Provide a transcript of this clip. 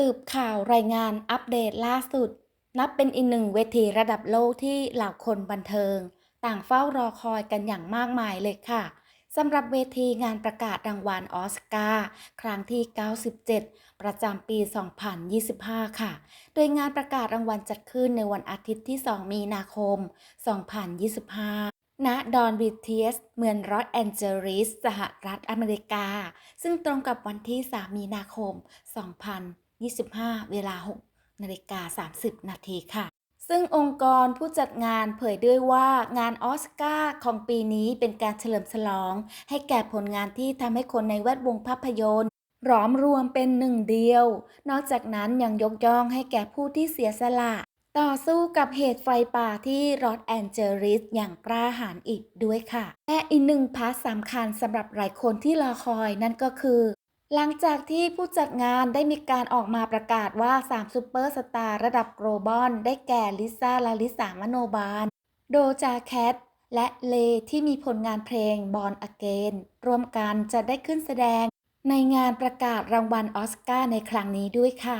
สืบข่าวรายงานอัปเดตล่าสุด นับเป็นอีกหนึ่งเวทีระดับโลกที่เหล่าคนบันเทิง ต่างเฝ้ารอคอยกันอย่างมากมายเลยค่ะสำหรับเวทีงานประกาศรางวัลออสการ์ครั้งที่ 97 ประจำปี 2025 ค่ะ โดยงานประกาศรางวัลจัดขึ้นในวันอาทิตย์ที่ 2 มีนาคม 2025ณดอนวิเทียสเมืองรอสแอนเจลิสสหรัฐอเมริกา ซึ่งตรงกับวันที่ 3 มีนาคม 25 เวลา 6นาฬิกา 30 นาทีค่ะ ซึ่งองค์กรผู้จัดงานเผยด้วยว่างานออสการ์ของปีนี้เป็นการเฉลิมฉลอง ให้แก่ผลงานที่ทำให้คนในแวดวงภาพยนตร์หลอมรวมเป็นหนึ่งเดียว นอกจากนั้นยังยกย่องให้แก่ผู้ที่เสียสละ ต่อสู้กับเหตุไฟป่าที่รอสแอนเจลิสอย่างกล้าหาญอีกด้วยค่ะ และอีกหนึ่งพาร์ทสำคัญสำหรับหลายคนที่รอคอยนั่นก็คือ หลังจากที่ผู้จัดงานได้มีการออกมาประกาศว่า 3 ซูเปอร์สตาร์ระดับโกลบอลได้แก่ลิซ่าลาลิสามโนบาล โดจาแคท และเลที่มีผลงานเพลงบอลอเกนร่วมกันจะได้ขึ้นแสดงในงานประกาศรางวัลออสการ์ในครั้งนี้ด้วยค่ะ